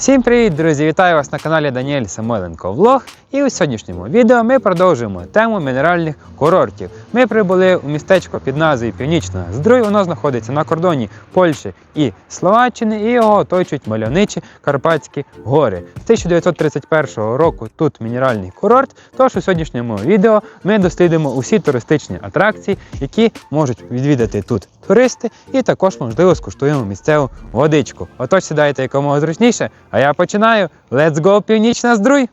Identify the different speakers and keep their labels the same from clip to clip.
Speaker 1: Всім привіт, друзі! Вітаю вас на каналі Даніель Самойленко Влог. І у сьогоднішньому відео ми продовжуємо тему мінеральних курортів. Ми прибули у містечко під назвою Північна Здруй. Воно знаходиться на кордоні Польщі і Словаччини, і його оточують мальовничі Карпатські гори. З 1931 року тут мінеральний курорт. Тож у сьогоднішньому відео ми дослідимо усі туристичні атракції, які можуть відвідати тут туристи, і також можливо скуштуємо місцеву водичку. Отож сідайте якомога зручніше. А я починаю. Let's go, північна здруй!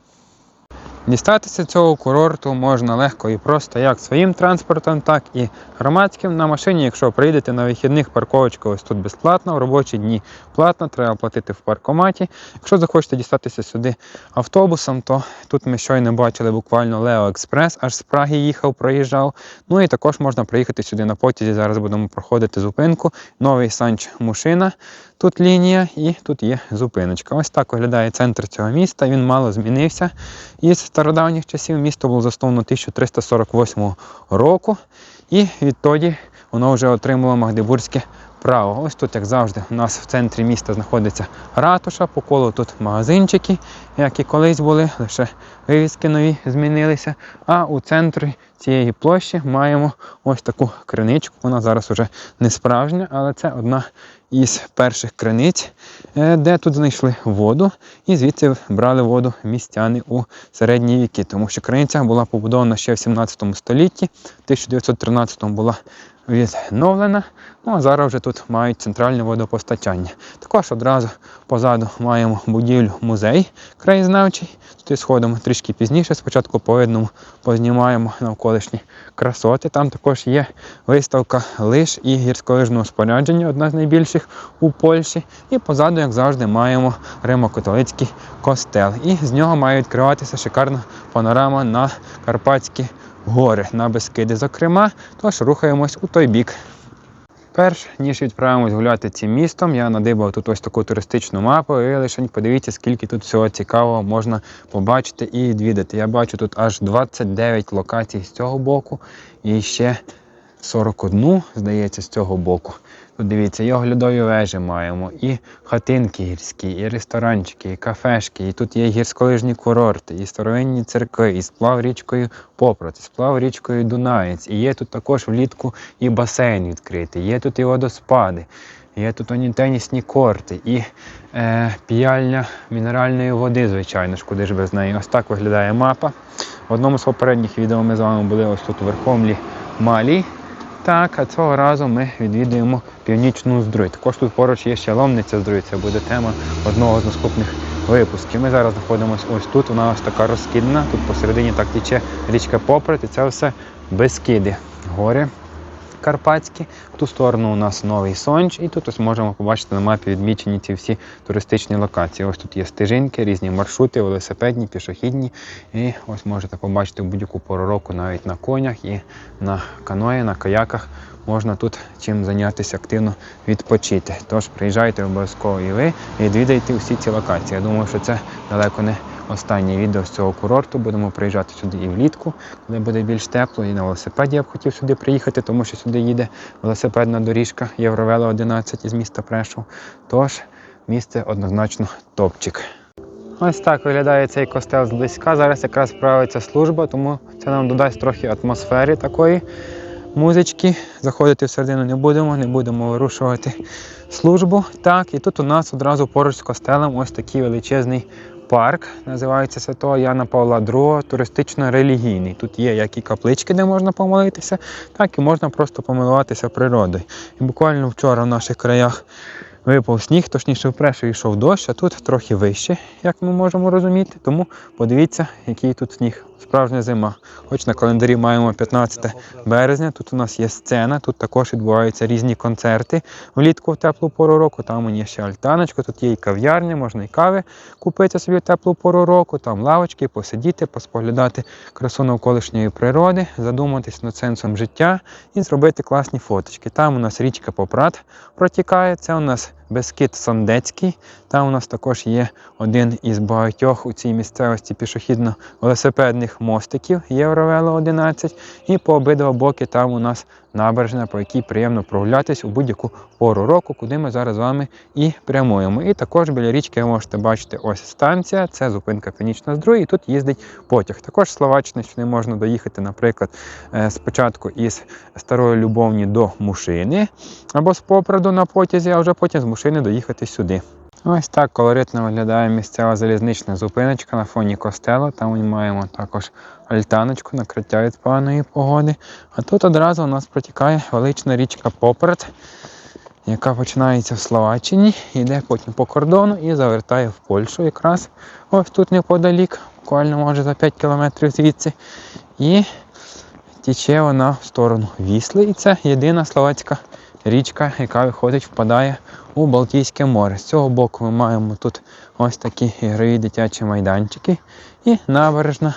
Speaker 1: Дістатися цього курорту можна легко і просто як своїм транспортом, так і громадським на машині. Якщо приїдете на вихідних, парковочка ось тут безплатно, в робочі дні платно, треба платити в паркоматі. Якщо захочете дістатися сюди автобусом, то тут ми щойно бачили буквально Лео Експрес, аж з Праги їхав, проїжджав. Ну і також можна приїхати сюди на потязі. Зараз будемо проходити зупинку. Новий санч Мушина. Тут лінія і тут є зупиночка. Ось так виглядає центр цього міста. Він мало змінився. Із стародавніх часів місто було засновано 1348 року, і відтоді воно вже отримало Магдебурзьке право. Ось тут, як завжди, у нас в центрі міста знаходиться ратуша, по колу тут магазинчики, як і колись були, лише вивіски нові змінилися. А у центрі цієї площі маємо ось таку криничку. Вона зараз вже не справжня, але це одна із перших криниць, е, де тут знайшли воду, і звідси брали воду містяни у середні віки, тому що криниця була побудована ще в 17 столітті, в 1913 була відновлена. Ну а зараз вже тут мають центральне водопостачання. Також одразу позаду маємо будівлю музей краєзнавчий. Тут сходимо трішки пізніше. Спочатку по видному познімаємо навколишні красоти. Там також є виставка лиш і гірськолижного спорядження, одна з найбільших у Польщі. І позаду, як завжди, маємо Римо-католицький костел. І з нього має відкриватися шикарна панорама на Карпатські гори, на Бескиди, зокрема. Тож рухаємось у той бік. Перш ніж відправимось гуляти цим містом, я надибав тут ось таку туристичну мапу, і лише подивіться, скільки тут всього цікавого можна побачити і відвідати. Я бачу тут аж 29 локацій з цього боку і ще 41, здається, з цього боку. Дивіться, і оглядові вежі маємо, і хатинки гірські, і ресторанчики, і кафешки, і тут є гірськолижні курорти, і старовинні церкви, і сплав річкою Попрот, і сплав річкою Дунаєць. І є тут також влітку і басейн відкритий, є тут і водоспади, є тут оні тенісні корти, і е, піяльня мінеральної води, звичайно ж, куди ж без неї. Ось так виглядає мапа. В одному з попередніх відео ми з вами були ось тут у Верховлі Малі. Так, а цього разу ми відвідуємо північну Здрую. Також тут поруч є ще ломниця здруй, це буде тема одного з наступних випусків. Ми зараз знаходимося ось тут. Вона ось така розкидна. Тут посередині так тече річка попри і це все безкиди. Гори Карпатські. В ту сторону у нас новий сонч, і тут ось можемо побачити на мапі відмічені ці всі туристичні локації. Ось тут є стежинки, різні маршрути, велосипедні, пішохідні. І ось можете побачити будь-яку пору року навіть на конях і на каної, на каяках. Можна тут чим зайнятися активно відпочити. Тож приїжджайте обов'язково і ви і відвідайте усі ці локації. Я думаю, що це далеко не останнє відео з цього курорту. Будемо приїжджати сюди і влітку, коли буде більш тепло. І на велосипеді я б хотів сюди приїхати, тому що сюди їде велосипедна доріжка Євровела 11 із міста Прешов. Тож місце однозначно топчик. Ось так виглядає цей костел зблизька. Зараз якраз правиться служба, тому це нам додасть трохи атмосфери такої музички. Заходити всередину не будемо, не будемо вирушувати службу. Так, і тут у нас одразу поруч з костелем ось такий величезний парк. Називається Святого Яна Павла II, туристично-релігійний. Тут є як і каплички, де можна помолитися, так і можна просто помилуватися природою. І буквально вчора в наших краях випав сніг, точніше вперше йшов дощ, а тут трохи вище, як ми можемо розуміти. Тому подивіться, який тут сніг. Справжня зима. Хоч на календарі маємо 15 березня. Тут у нас є сцена, тут також відбуваються різні концерти влітку в теплу пору року. Там є ще альтаночка, тут є і кав'ярня, можна і кави купити собі в теплу пору року, там лавочки, посидіти, поспоглядати красу навколишньої природи, задуматись над сенсом життя і зробити класні фоточки. Там у нас річка Попрат протікає, це у нас Бескид Сондецький. Там у нас також є один із багатьох у цій місцевості пішохідно-велосипедних мостиків Євровело 11. І по обидва боки там у нас набережна, по якій приємно прогулятись у будь-яку пору року, куди ми зараз з вами і прямуємо. І також біля річки ви можете бачити ось станція, це зупинка Північна Здруй, і тут їздить потяг. Також з Словаччини сюди можна доїхати, наприклад, е, спочатку із Старої Любовні до Мушини, або з Попраду на потязі, а вже потім з Мушини доїхати сюди. Ось так колоритно виглядає місцева залізнична зупиночка на фоні костелу. Там ми маємо також альтаночку, накриття від поганої погоди. А тут одразу у нас протікає велична річка Поперед, яка починається в Словаччині, йде потім по кордону і завертає в Польщу якраз ось тут неподалік, буквально може за 5 кілометрів звідси. І тече вона в сторону Вісли. І це єдина словацька річка, яка виходить, впадає у Балтійське море. З цього боку ми маємо тут ось такі ігрові дитячі майданчики і набережна.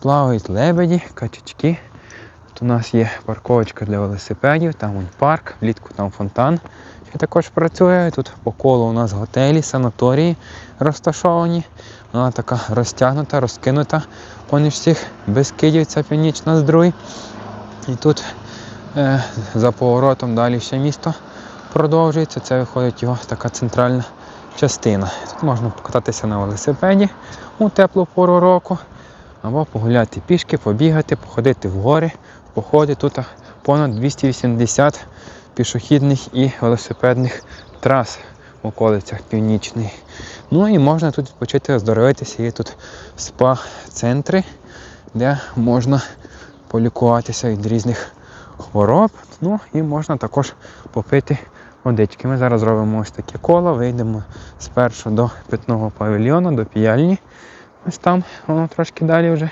Speaker 1: Плавають лебеді, качечки. Тут у нас є парковочка для велосипедів, там парк, влітку там фонтан, що також працює. Тут по колу у нас готелі, санаторії розташовані. Вона така розтягнута, розкинута поміж всіх безкидів, це північна здруй. І тут за поворотом далі ще місто продовжується. Це виходить його така центральна частина. Тут можна покататися на велосипеді у теплу пору року, або погуляти пішки, побігати, походити в гори, походи. Тут понад 280 пішохідних і велосипедних трас в околицях північної. Ну і можна тут відпочити, оздоровитися. Є тут спа-центри, де можна полікуватися від різних хвороб. Ну і можна також попити водички. Ми зараз робимо ось таке коло, вийдемо спершу до питного павільйону, до піяльні. Ось там воно трошки далі вже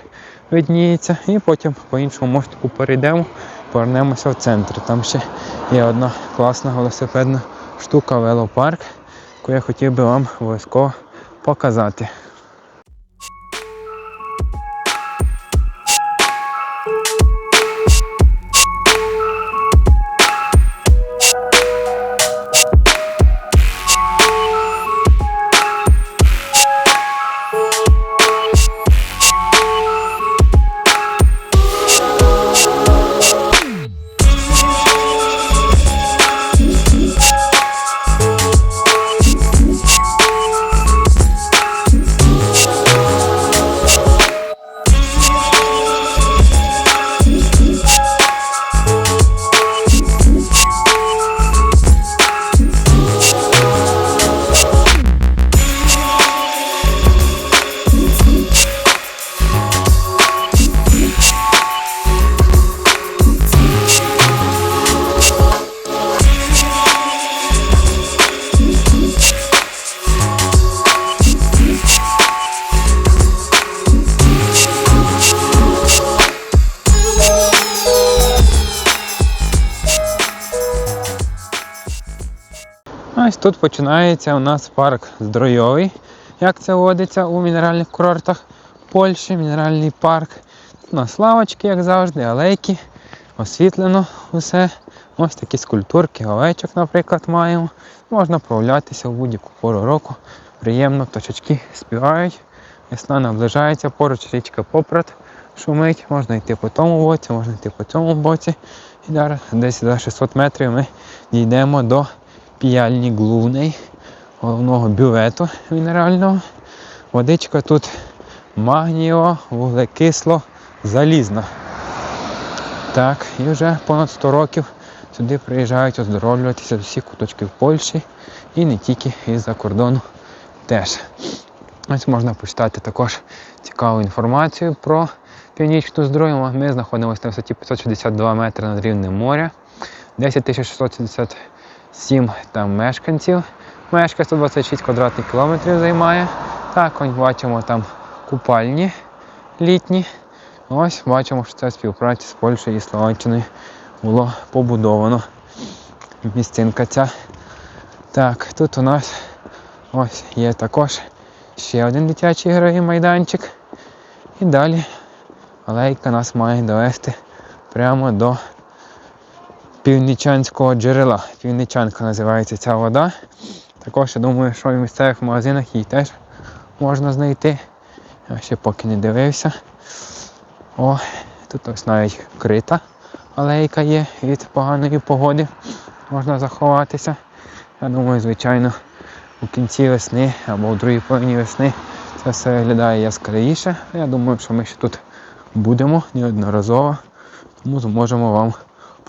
Speaker 1: видніється. І потім по іншому мостику перейдемо, повернемося в центр. Там ще є одна класна велосипедна штука велопарк, яку я хотів би вам обов'язково показати. Ось тут починається у нас парк здоров'яний, як це водиться у мінеральних курортах Польщі, мінеральний парк. Тут у нас лавочки, як завжди, алейки, освітлено усе. Ось такі скульптурки, овечок, наприклад, маємо. Можна прогулятися в будь-яку пору року. Приємно, пташечки співають. Весна наближається, поруч річка Поprad шумить, можна йти по тому боці, можна йти по цьому боці. І зараз десь за 600 метрів ми дійдемо до піяльні Глувний, головного бювету мінерального. Водичка тут магнієва, вуглекисло, залізна. Так, і вже понад 100 років сюди приїжджають оздоровлюватися з усіх куточків Польщі і не тільки із-за кордону теж. Ось можна почитати також цікаву інформацію про північну здрою. Ми знаходимося на висоті 562 метри над рівнем моря. 10 677 там мешканців. Мешкає 126 квадратних кілометрів займає. Так, ось бачимо там купальні літні. Ось бачимо, що це співпраця з Польщею і Словаччиною було побудовано. Місцинка ця. Так, тут у нас ось є також ще один дитячий ігровий майданчик. І далі алейка нас має довести прямо до північанського джерела. Північанка називається ця вода. Також я думаю, що в місцевих магазинах її теж можна знайти. Я ще поки не дивився. О, тут ось навіть крита алейка є від поганої погоди. Можна заховатися. Я думаю, звичайно, у кінці весни або в другій половині весни це все виглядає яскравіше. Я думаю, що ми ще тут будемо неодноразово, тому зможемо вам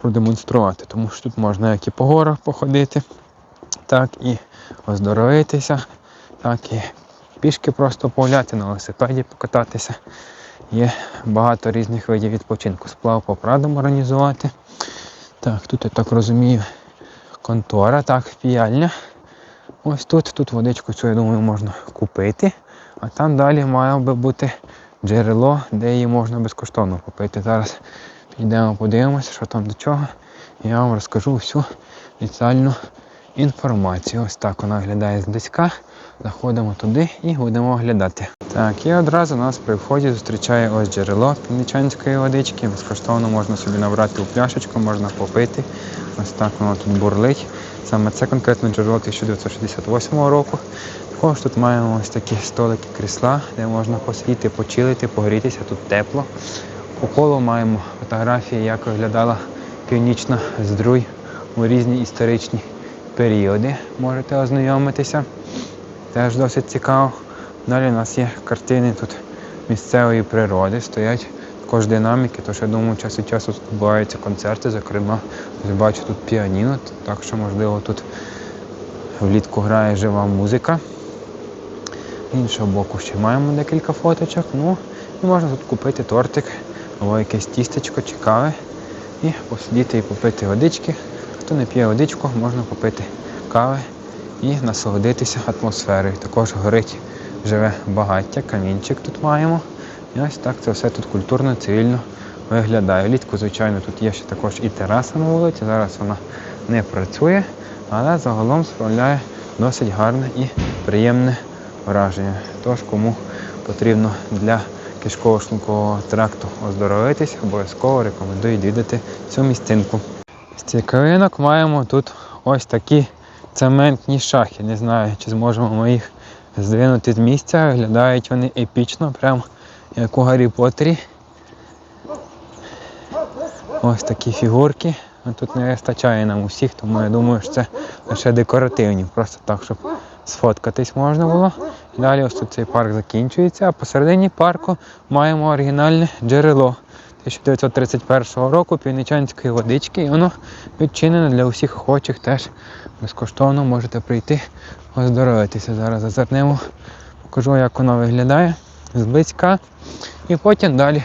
Speaker 1: продемонструвати. Тому що тут можна як і по горах походити, так і оздоровитися, так і пішки просто погуляти, на велосипеді покататися. Є багато різних видів відпочинку. Сплав по прадам організувати. Так, тут я так розумію, контора, так, піяльня. Ось тут, тут водичку цю, я думаю, можна купити. А там далі має би бути джерело, де її можна безкоштовно купити. Зараз підемо подивимося, що там до чого. Я вам розкажу всю детальну інформацію. Ось так вона виглядає зблизька. Заходимо туди і будемо оглядати. Так, і одразу нас при вході зустрічає ось джерело північанської водички. Безкоштовно можна собі набрати у пляшечку, можна попити. Ось так воно тут бурлить. Саме це конкретно джерело 1968 року. Також тут маємо ось такі столики крісла, де можна посидіти, почилити, погрітися, тут тепло. По колу маємо фотографії, як виглядала північна здруй у різні історичні періоди. Можете ознайомитися. Теж досить цікаво. Далі у нас є картини тут місцевої природи, стоять також динаміки, тож я думаю, час від часу тут відбуваються концерти, зокрема, бачу тут піаніно, так що можливо тут влітку грає жива музика. З іншого боку ще маємо декілька фоточок. Ну і можна тут купити тортик або якесь тістечко чи кави і посидіти і попити водички. Хто не п'є водичку, можна попити кави і насолодитися атмосферою. Також горить живе багаття, камінчик тут маємо. І ось так це все тут культурно, цивільно виглядає. Влітку, звичайно, тут є ще також і тераса на вулиці. Зараз вона не працює, але загалом справляє досить гарне і приємне враження. Тож, кому потрібно для кишково-шлункового тракту оздоровитись, обов'язково рекомендую відвідати цю місцинку. З цікавинок маємо тут ось такі цементні шахи. Не знаю, чи зможемо ми їх здвинути з місця. Виглядають вони епічно, прям як у Гаррі Поттері. Ось такі фігурки. Ну, Тут не вистачає нам усіх, тому я думаю, що це лише декоративні, просто так, щоб сфоткатись можна було. Далі ось тут цей парк закінчується, а посередині парку маємо оригінальне джерело 1931 року північанської водички, і воно відчинене для усіх охочих теж безкоштовно можете прийти оздоровитися. Зараз зазирнемо, покажу, як воно виглядає зблизька. І потім далі,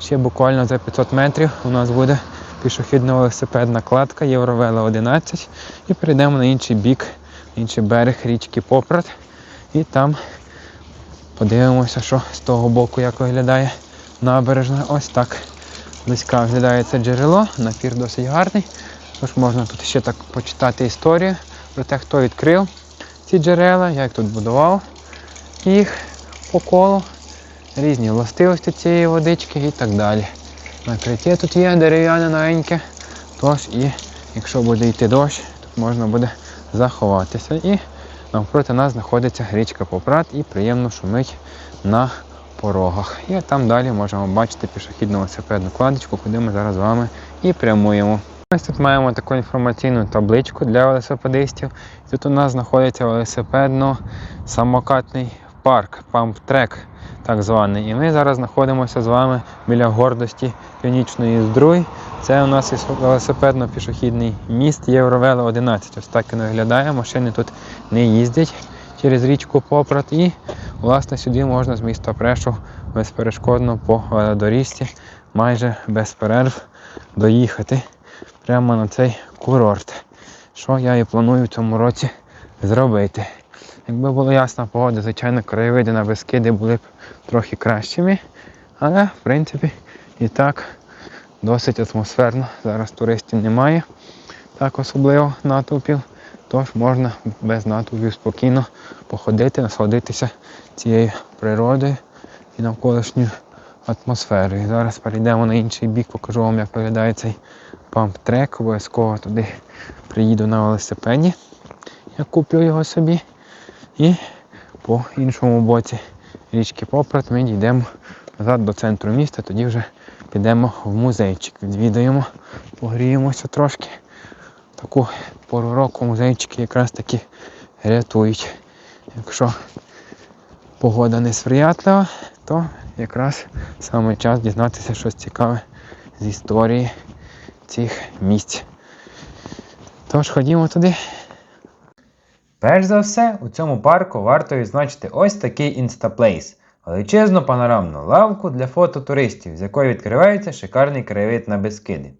Speaker 1: ще буквально за 500 метрів, у нас буде пішохідна велосипедна кладка Євровела 11. І перейдемо на інший бік, інший берег річки Попрат. І там подивимося, що з того боку як виглядає набережна. Ось так. Близька виглядає це джерело, напір досить гарний. Тож можна тут ще так почитати історію про те, хто відкрив ці джерела, як тут будував їх по колу, різні властивості цієї водички і так далі. Накриття тут є дерев'яне новеньке, тож і якщо буде йти дощ, тут можна буде заховатися. І навпроти нас знаходиться річка Попрат і приємно шумить на порогах. І там далі можемо бачити пішохідну велосипедну кладочку, куди ми зараз з вами і прямуємо. Ось тут маємо таку інформаційну табличку для велосипедистів. Тут у нас знаходиться велосипедно-самокатний парк, памп-трек так званий. І ми зараз знаходимося з вами біля гордості Північної Здруй. Це у нас велосипедно-пішохідний міст Євровело 11. Ось так він виглядає. Машини тут не їздять через річку Попрот. І власне сюди можна з міста Прешов безперешкодно по велодоріжці, майже без перерв доїхати прямо на цей курорт. Що я і планую в цьому році зробити. Якби була ясна погода, звичайно, краєвиди на Бескиди були б трохи кращими. Але, в принципі, і так досить атмосферно. Зараз туристів немає, так особливо натовпів. Тож можна без натовпів спокійно походити, насолодитися цією природою і навколишньою атмосферою. Зараз перейдемо на інший бік, покажу вам, як виглядає цей памп-трек. Обов'язково туди приїду на велосипеді. я куплю його собі. І по іншому боці річки Поprат ми дійдемо назад до центру міста, тоді вже підемо в музейчик, відвідаємо, погріємося трошки. Таку пору року музейчики якраз таки рятують. Якщо погода не сприятлива, то якраз саме час дізнатися щось цікаве з історії цих місць. Тож ходімо туди. Перш за все, у цьому парку варто відзначити ось такий інстаплейс. Величезну панорамну лавку для фототуристів, з якої відкривається шикарний краєвид на Бескиди.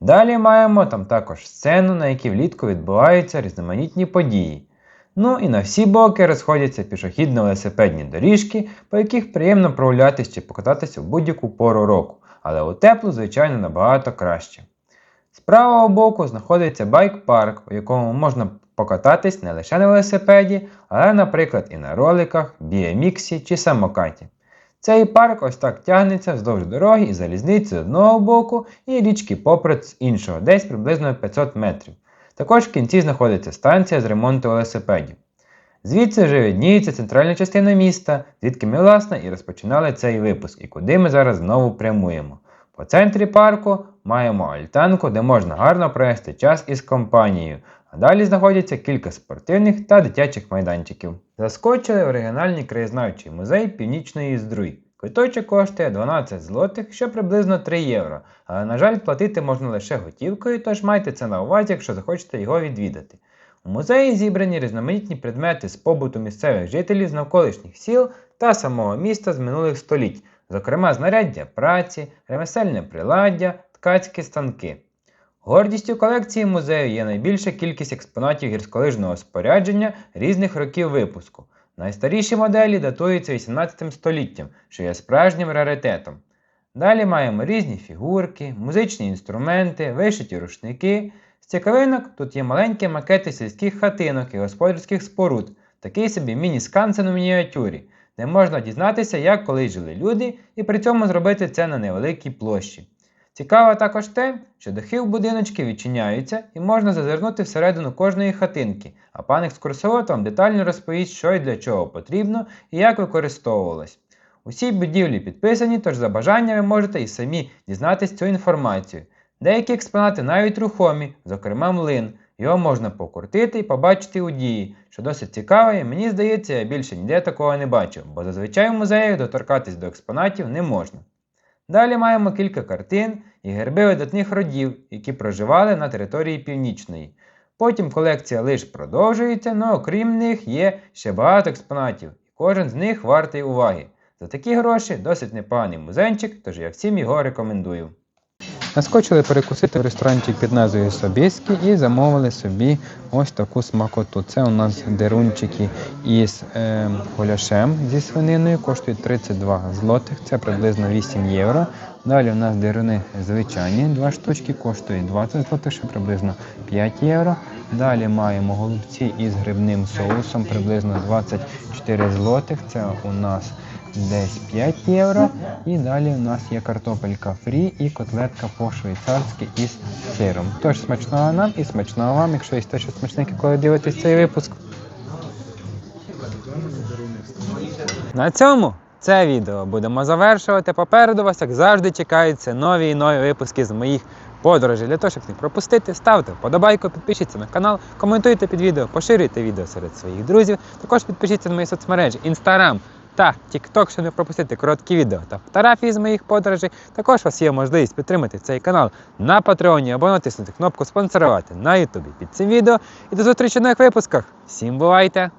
Speaker 1: Далі маємо там також сцену, на якій влітку відбуваються різноманітні події. Ну і на всі боки розходяться пішохідно-велосипедні доріжки, по яких приємно прогулятися чи покататися в будь-яку пору року, але у теплу, звичайно, набагато краще. З правого боку знаходиться байк-парк, у якому можна покататись не лише на велосипеді, але, наприклад, і на роликах, біоміксі чи самокаті. Цей парк ось так тягнеться вздовж дороги і залізниці з одного боку, і річки Поперед з іншого, десь приблизно 500 метрів. Також в кінці знаходиться станція з ремонту велосипедів. Звідси вже видніється центральна частина міста, звідки ми, власне, і розпочинали цей випуск, і куди ми зараз знову прямуємо. По центрі парку маємо альтанку, де можна гарно провести час із компанією, а далі знаходяться кілька спортивних та дитячих майданчиків. Заскочили в регіональний краєзнавчий музей Північної Здруй. Квиточок коштує 12 злотих, що приблизно 3 євро, але, на жаль, платити можна лише готівкою, тож майте це на увазі, якщо захочете його відвідати. У музеї зібрані різноманітні предмети з побуту місцевих жителів з навколишніх сіл та самого міста з минулих століть, зокрема знаряддя праці, ремесельне приладдя, ткацькі станки. Гордістю колекції музею є найбільша кількість експонатів гірськолижного спорядження різних років випуску. Найстаріші моделі датуються 18 століттям, що є справжнім раритетом. Далі маємо різні фігурки, музичні інструменти, вишиті рушники. З цікавинок тут є маленькі макети сільських хатинок і господарських споруд, такий собі міні-скансен у мініатюрі, де можна дізнатися, як колись жили люди, і при цьому зробити це на невеликій площі. Цікаво також те, що дахи в будиночки відчиняються і можна зазирнути всередину кожної хатинки, а пан екскурсовод вам детально розповість, що і для чого потрібно і як використовувалось. Усі будівлі підписані, тож за бажанням ви можете і самі дізнатись цю інформацію. Деякі експонати навіть рухомі, зокрема млин. Його можна покрутити і побачити у дії, що досить цікаво, і мені здається, я більше ніде такого не бачив, бо зазвичай в музеях доторкатись до експонатів не можна. Далі маємо кілька картин і герби видатних родів, які проживали на території Північної. Потім колекція лиш продовжується, але окрім них є ще багато експонатів, і кожен з них вартий уваги. За такі гроші досить непоганий музенчик, тож я всім його рекомендую. Наскочили перекусити в ресторанчик під назвою Собєський і замовили собі ось таку смакоту. Це у нас дерунчики із е, голяшем зі свининою, коштують 32 злотих, це приблизно 8 євро. Далі у нас деруни звичайні, два штучки, коштують 20 злотих, що приблизно 5 євро. Далі маємо голубці із грибним соусом, приблизно 24 злотих. Це у нас десь 5 євро. І далі у нас є картопелька фрі і котлетка по-швейцарськи із сиром. Тож смачного нам і смачного вам, якщо є щось смачненьке, коли дивитесь цей випуск. На цьому це відео будемо завершувати. Попереду вас, як завжди, чекаються нові і нові випуски з моїх подорожей. Для того, щоб не пропустити, ставте вподобайку, підпишіться на канал, коментуйте під відео, поширюйте відео серед своїх друзів. Також підпишіться на мої соцмережі Instagram та TikTok, щоб не пропустити короткі відео та фотографії з моїх подорожей. Також у вас є можливість підтримати цей канал на Патреоні або натиснути кнопку спонсорувати на Ютубі під цим відео. І до зустрічі в нових випусках. Всім бувайте!